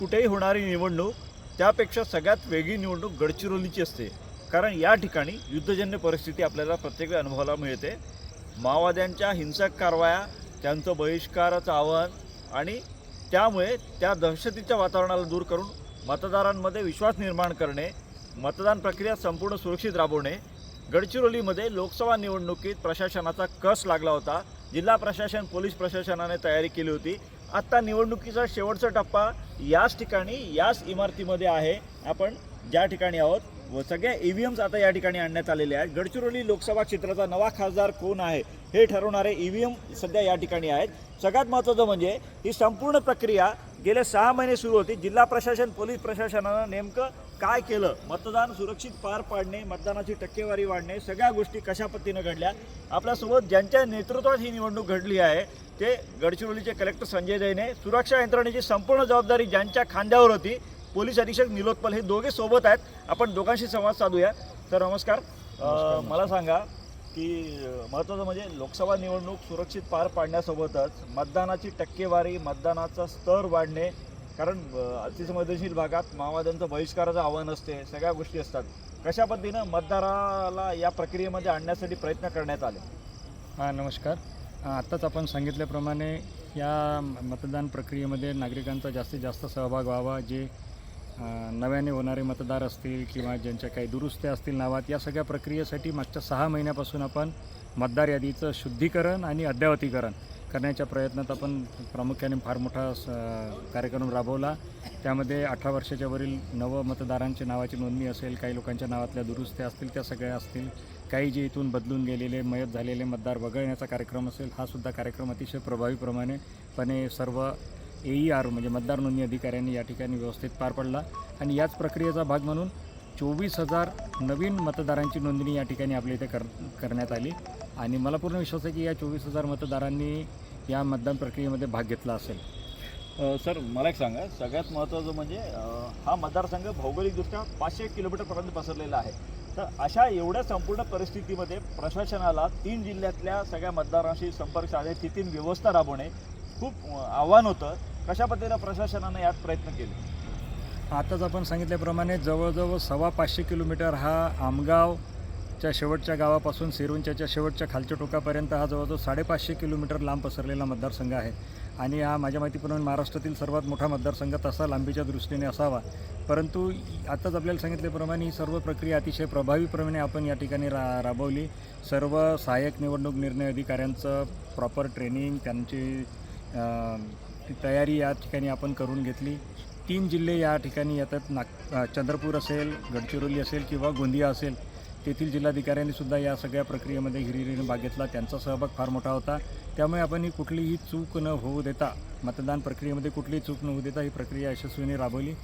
कुठेही होणारी निवडणूक त्यापेक्षा सगळ्यात वेगळी निवडणूक गडचिरोलीची असते. कारण या ठिकाणी युद्धजन्य परिस्थिती आपल्याला प्रत्येक वेळी अनुभवायला मिळते. माओवाद्यांच्या हिंसक कारवाया त्यांचं बहिष्काराचं आव्हान आणि त्यामुळे त्या दहशतीच्या वातावरणाला दूर करून मतदारांमध्ये विश्वास निर्माण करणे मतदान प्रक्रिया संपूर्ण सुरक्षित राबवणे गडचिरोलीमध्ये लोकसभा निवडणुकीत प्रशासनाचा कस लागला होता जिल्हा प्रशासन पोलीस प्रशासनाने तयारी केली होती आत्ता निवडणुकीचा शेवटचा टप्पा याच ठिकाणी याच इमारतीमध्ये आहे. आपण ज्या ठिकाणी आहोत व सगळ्या ई व्ही एम्स आता या ठिकाणी आणण्यात आलेले आहेत. गडचिरोली लोकसभा क्षेत्राचा नवा खासदार कोण आहे हे ठरवणारे ई व्ही एम सध्या या ठिकाणी आहेत. सगळ्यात महत्त्वाचं म्हणजे ही संपूर्ण प्रक्रिया गेले सहा महिने सुरू होती. जिल्हा प्रशासन पोलीस प्रशासनानं नेमकं काय केलं? मतदान सुरक्षित पार पाडणे मतदानाची टक्केवारी वाढणे सगळ्या गोष्टी कशा पद्धतीनं घडल्या? आपल्यासोबत ज्यांच्या नेतृत्वात ही निवडणूक घडली आहे ते गडचिरोलीचे कलेक्टर संजय जैने सुरक्षा यंत्रणेची संपूर्ण जबाबदारी ज्यांच्या खांद्यावर होती पोलीस अधीक्षक निलोत्पल हे दोघे सोबत आहेत. आपण दोघांशी संवाद साधूया. तर नमस्कार. मला सांगा की महत्त्वाचं म्हणजे लोकसभा निवडणूक सुरक्षित पार पाडण्यासोबतच मतदानाची टक्केवारी मतदानाचा स्तर वाढणे कारण अतिसंवेदनशील भागात माओवाद्यांचं बहिष्काराचं आव्हान असते सगळ्या गोष्टी असतात. कशा पद्धतीनं मतदाराला या प्रक्रियेमध्ये आणण्यासाठी प्रयत्न करण्यात आले? हां नमस्कार. आत्ताच आपण सांगितल्याप्रमाणे या मतदान प्रक्रियेमध्ये नागरिकांचा जास्तीत जास्त सहभाग व्हावा. जे नव्याने होणारे मतदार असतील किंवा ज्यांच्या काही दुरुस्त्या असतील नावात या सगळ्या प्रक्रियेसाठी मागच्या सहा महिन्यापासून आपण मतदार यादीचं शुद्धीकरण आणि अद्ययावतीकरण करण्याच्या प्रयत्नात आपण प्रामुख्याने फार मोठा स कार्यक्रम राबवला. त्यामध्ये अठरा वर्षाच्या वरील नव मतदारांच्या नावाची नोंदणी असेल काही लोकांच्या नावातल्या दुरुस्त्या असतील त्या सगळ्या असतील. काही जे इथून बदलून गेलेले मयत झालेले मतदार वगळण्याचा कार्यक्रम असेल हा सुद्धा कार्यक्रम अतिशय प्रभावीप्रमाणेपणे सर्व ए ई आर म्हणजे मतदार नोंदणी अधिकाऱ्यांनी या ठिकाणी व्यवस्थित पार पडला. आणि याच प्रक्रियेचा भाग म्हणून चोवीस हजार नवीन मतदारांची नोंदणी या ठिकाणी आपल्या इथे कर करण्यात आली. आणि मला पूर्ण विश्वास आहे की या चोवीस हजार मतदारांनी या मतदान प्रक्रियेमध्ये भाग घेतला असेल. सर मला एक सांगा. सगळ्यात महत्त्वाचं म्हणजे हा मतदारसंघ भौगोलिकदृष्ट्या पाचशे किलोमीटरपर्यंत पसरलेला आहे. तर अशा एवढ्या संपूर्ण परिस्थितीमध्ये प्रशासनाला तीन जिल्ह्यातल्या सगळ्या मतदारांशी संपर्क साधायची तीन व्यवस्था राबवणे खूप आव्हान होतं. कशा पद्धतीनं प्रशासनानं यात प्रयत्न केले? आताच आपण सांगितल्याप्रमाणे जवळजवळ सव्वा पाचशे किलोमीटर हा च्या शेवटच्या गावापासून सिरुंच्याच्या शेवटच्या खालच्या टोकापर्यंत हा जवळजवळ साडेपाचशे किलोमीटर लांब पसरलेला मतदारसंघ आहे. आणि हा माझ्या माहितीप्रमाणे महाराष्ट्रातील सर्वात मोठा मतदारसंघ तसा लांबीच्या दृष्टीने असावा. परंतु आत्ताच आपल्याला सांगितल्याप्रमाणे ही सर्व प्रक्रिया अतिशय प्रभावीप्रमाणे आपण या ठिकाणी रा राबवली. सर्व सहाय्यक निवडणूक निर्णय अधिकाऱ्यांचं प्रॉपर ट्रेनिंग त्यांची तयारी या ठिकाणी आपण करून घेतली. तीन जिल्हे या ठिकाणी येतात. नाग चंद्रपूर असेल गडचिरोली असेल किंवा गोंदिया असेल. तेथील जिल्हाधिकाऱ्यांनी सुद्धा या सगळ्या प्रक्रियेमध्ये हिरिरीने भाग घेतला. त्यांचा सहभाग फार मोठा होता. त्यामुळे आपण ही कुठलीही चूक न होऊ देता मतदान प्रक्रियेमध्ये कुठलीही चूक न होऊ देता ही प्रक्रिया यशस्वीने राबवली.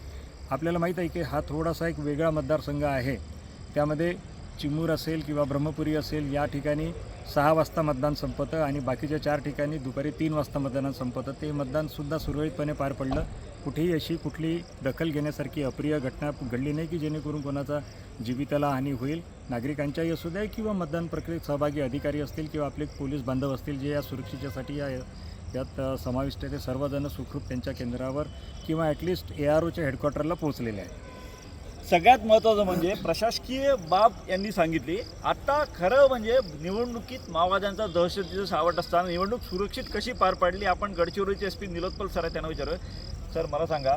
आपल्याला माहीत आहे की हा थोडासा एक वेगळा मतदारसंघ आहे. त्यामध्ये चिमूर असेल किंवा ब्रह्मपुरी असेल या ठिकाणी सहा वाजता मतदान संपतं आणि बाकीच्या चार ठिकाणी दुपारी तीन वाजता मतदान संपतं. ते मतदानसुद्धा सुरळीतपणे पार पडलं. कुठेही अशी कुठली दखल घेण्यासारखी अप्रिय घटना घडली नाही की जेणेकरून कोणाचा जीविताला हानी होईल. नागरिकांच्याही असू द्या किंवा मतदान प्रक्रियेत सहभागी अधिकारी असतील किंवा आपले पोलीस बांधव असतील जे या सुरक्षेच्यासाठी या यात समाविष्ट आहे ते सर्वजण सुखरूप त्यांच्या केंद्रावर किंवा ॲटलिस्ट ए आर ओच्या हेडक्वार्टरला पोहोचलेले आहे सगळ्यात महत्त्वाचं म्हणजे प्रशासकीय बाब यांनी सांगितली. आता खरं म्हणजे निवडणुकीत माओवाद्यांचा दहशतीचं सावट असताना निवडणूक सुरक्षित कशी पार पाडली आपण गडचिरोलीचे एस पी निलोत्पल सर आहे त्यांना विचारूया. सर मला सांगा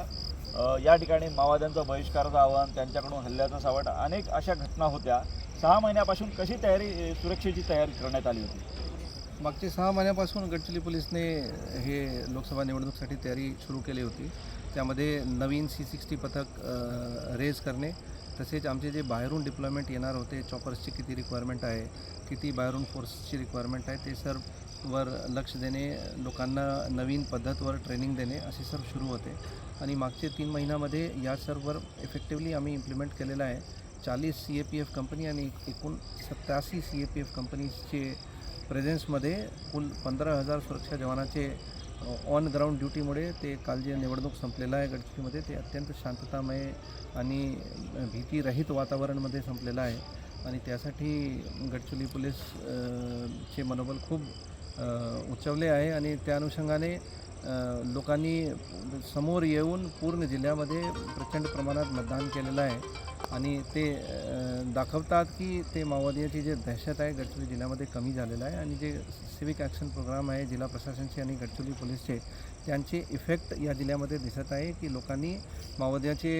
या ठिकाणी माओवाद्यांचा बहिष्काराचं आव्हान त्यांच्याकडून हल्ल्याचा सावट अनेक अशा घटना होत्या. सहा महिन्यापासून कशी तयारी सुरक्षेची तयारी करण्यात आली होती? मागचे सहा महिन्यापासून गडचिरोली पोलीसने हे लोकसभा निवडणुकीसाठी तयारी सुरू केली होती. त्यामध्ये नवीन सी सिक्स्टी पथक रेज करणे तसेच आमचे जे बाहेरून डिप्लॉयमेंट येणार होते चॉपर्सची किती रिक्वायरमेंट आहे किती बाहेरून फोर्सची रिक्वायरमेंट आहे ते सर्ववर लक्ष देणे लोकांना नवीन पद्धतवर ट्रेनिंग देणे असे सर्व सुरू होते. आणि मागचे तीन महिन्यामध्ये या सर्ववर इफेक्टिवली आम्ही इम्प्लिमेंट केलेलं आहे. चाळीस C A P F company आणि एकूण सत्याऐंशी सी ए पी एफ कंपनीचे प्रेझेन्समध्ये कुल पंधरा हजार सुरक्षा जवानाचे ऑन ग्राउंड ड्युटीमुळे ते काल जे निवडणूक संपलेलं आहे गडचिरोलीमध्ये. ते अत्यंत शांततामय आणि भीतीरहित वातावरणमध्ये संपलेलं आहे. आणि त्यासाठी गडचिरोली पोलीस चे मनोबल खूप उचवले आहे. आणि त्या अनुषंगाने लोकांनी समोर येऊन पूर्ण जिल्ह्यामध्ये प्रचंड प्रमाणात मतदान केलेलं आहे. आणि ते दाखवतात की ते माओवाद्याची जे दहशत आहे गडचिरोली जिल्ह्यामध्ये कमी झालेलं आहे. आणि जे सिविक ॲक्शन प्रोग्राम आहे जिल्हा प्रशासनचे आणि गडचिरोली पोलीसचे त्यांचे इफेक्ट या जिल्ह्यामध्ये दिसत आहे की लोकांनी माओवाद्याचे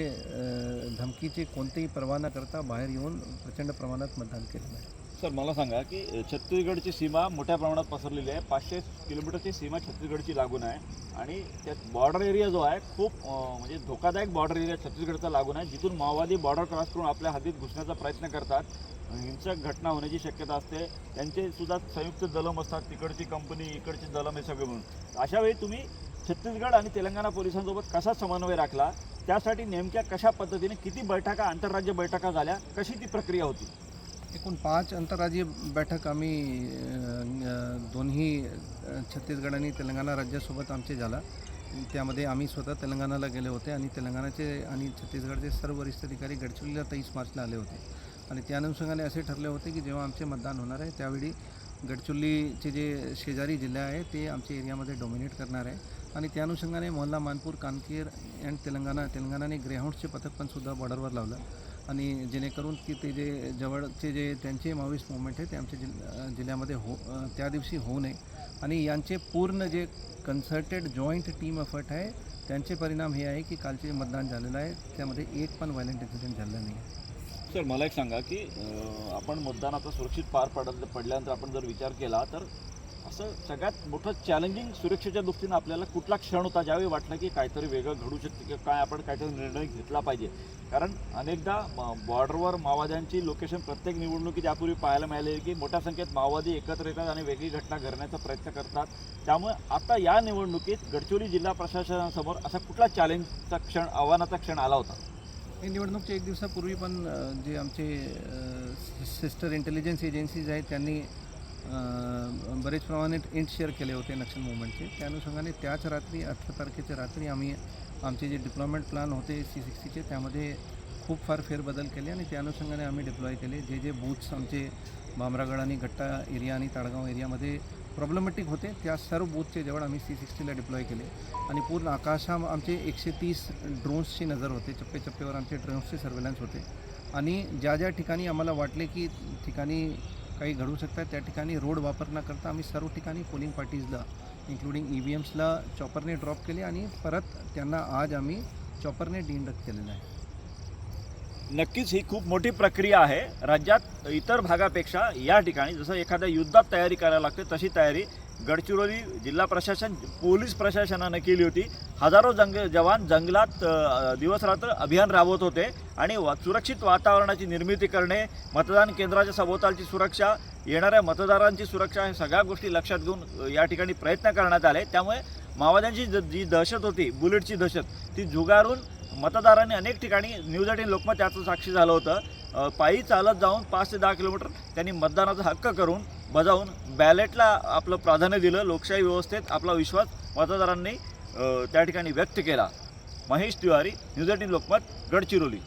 धमकीचे कोणतेही पर्वा न करता बाहेर येऊन प्रचंड प्रमाणात मतदान केलेलं आहे. सर मला सांगा की छत्तीसगडची सीमा मोठ्या प्रमाणात पसरलेली आहे. पाचशे किलोमीटरची सीमा छत्तीसगडची लागून आहे. आणि त्यात बॉर्डर एरिया जो आहे खूप म्हणजे धोकादायक बॉर्डर एरिया छत्तीसगडचा लागून आहे. जिथून माओवादी बॉर्डर क्रॉस करून आपल्या हद्दीत घुसण्याचा प्रयत्न करतात. हिंसक घटना होण्याची शक्यता असते. त्यांचे सुद्धा संयुक्त दलम असतात. तिकडची कंपनी इकडची दलम हे सगळे म्हणून. अशा वेळी तुम्ही छत्तीसगड आणि तेलंगणा पोलिसांसोबत कसा समन्वय राखला? त्यासाठी नेमक्या कशा पद्धतीने किती बैठका आंतरराज्य बैठका झाल्या? कशी ती प्रक्रिया होती? एकूण पाच आंतरराज्यीय बैठक आम्ही दोन्ही छत्तीसगड आणि तेलंगणा राज्यासोबत आमचे झाला. त्यामध्ये आम्ही स्वतः तेलंगणाला गेले होते आणि तेलंगणाचे आणि छत्तीसगडचे सर्व वरिष्ठ अधिकारी गडचिरोलीला तेवीस मार्चला आले होते. आणि त्या अनुषंगाने असे ठरले होते की जेव्हा आमचे मतदान होणार आहे त्यावेळी गडचिरोलीचे जे शेजारी जिल्हे आहे ते आमच्या एरियामध्ये डॉमिनेट करणार आहे. आणि त्या अनुषंगाने मोहल्ला मानपूर कानकेर अँड तेलंगणा तेलंगणाने ग्रेहाउंडचे पथक पण सुद्धा बॉर्डरवर लावलं. आणि जेणेकरून की ते जे जवळचे जे त्यांचे माओइस्ट मुवमेंट आहे ते आमच्या जिल्ह्या जिल्ह्यामध्ये हो त्या दिवशी होऊ नये. आणि यांचे पूर्ण जे कन्सर्टेड जॉईंट टीम एफर्ट आहे त्यांचे परिणाम हे आहे की कालचे मतदान झालेलं आहे त्यामध्ये एक पण व्हायलेंट इन्सिडेंट झालेला नाही. आहे सर मला एक सांगा की आपण मतदान आता सुरक्षित पार पडत पडल्यानंतर आपण जर विचार केला तर असं सगळ्यात मोठं चॅलेंजिंग सुरक्षेच्या दृष्टीनं आपल्याला कुठला क्षण होता ज्यावेळी वाटलं की काहीतरी वेगळं घडू शकते किंवा काय आपण काहीतरी निर्णय घेतला पाहिजे. कारण अनेकदा बॉर्डरवर माओवाद्यांची लोकेशन प्रत्येक निवडणुकीत यापूर्वी पाहायला मिळाले की मोठ्या संख्येत माओवादी एकत्र येतात आणि वेगळी घटना घडण्याचा प्रयत्न करतात. त्यामुळे आता या निवडणुकीत गडचिरोली जिल्हा प्रशासनासमोर असा कुठला चॅलेंजचा क्षण आव्हानाचा क्षण आला होता? हे निवडणूकच्या एक दिवसापूर्वी पण जे आमचे सिस्टर इंटेलिजन्स एजन्सीज आहेत त्यांनी बरेच प्रमाणे इंट शेअर केले होते नक्षल मुवमेंटचे त्या अनुषंगाने त्याच रात्री अठरा तारखेच्या रात्री आम्ही आमचे जे डिप्लॉयमेंट प्लॅन होते सी सिक्स्टीचे त्यामध्ये खूप फार फेरबदल केले आणि त्या अनुषंगाने आम्ही डिप्लॉय केले. जे जे बूथ्स आमचे भामरागड आणि गट्टा एरिया आणि ताडगाव एरियामध्ये प्रॉब्लेमॅटिक होते त्या सर्व बूथचे जवळ आम्ही सी सिक्स्टीला डिप्लॉय केले. आणि पूर्ण आकाशा आमचे एकशे तीस ड्रोन्सची नजर होते चप्पे चप्पेवर आमचे ड्रोन्सचे सर्वेलन्स होते. आणि ज्या ज्या ठिकाणी आम्हाला वाटले की ठिकाणी काही घडू शकतात त्या ठिकाणी रोड वापर न करता आम्ही सर्व ठिकाणी पोलिंग पार्टीजला इन्क्लुडिंग ई व्ही एम्सला चॉपरने ड्रॉप केले आणि परत त्यांना आज आम्ही चॉपरने डिंडक्ट केलेलं आहे. नक्कीच ही खूप मोठी प्रक्रिया आहे. राज्यात इतर भागापेक्षा या ठिकाणी जसं एखाद्या युद्धात तयारी करायला लागते तशी तयारी गडचिरोली जिल्हा प्रशासन पोलीस प्रशासनानं केली होती. हजारो जंग जवान जंगलात दिवसरात्र अभियान राबवत होते आणि वा सुरक्षित वातावरणाची निर्मिती करणे मतदान केंद्राच्या सभोवतालची सुरक्षा येणाऱ्या मतदारांची सुरक्षा ह्या सगळ्या गोष्टी लक्षात घेऊन या ठिकाणी प्रयत्न करण्यात आले. त्यामुळे माओवाद्यांची जी दहशत होती बुलेटची दहशत ती झुगारून मतदारांनी अनेक ठिकाणी न्यूज एटीन लोकमत याचं साक्षी झालं होतं. पायी चालत जाऊन पाच ते दहा किलोमीटर त्यांनी मतदानाचा हक्क करून बजावून बॅलेटला आपलं प्राधान्य दिलं लोकशाही व्यवस्थेत आपला विश्वास मतदारांनी त्या ठिकाणी व्यक्त केला. Mahesh Tiwari news eighteen Lokmat Gadchiroli.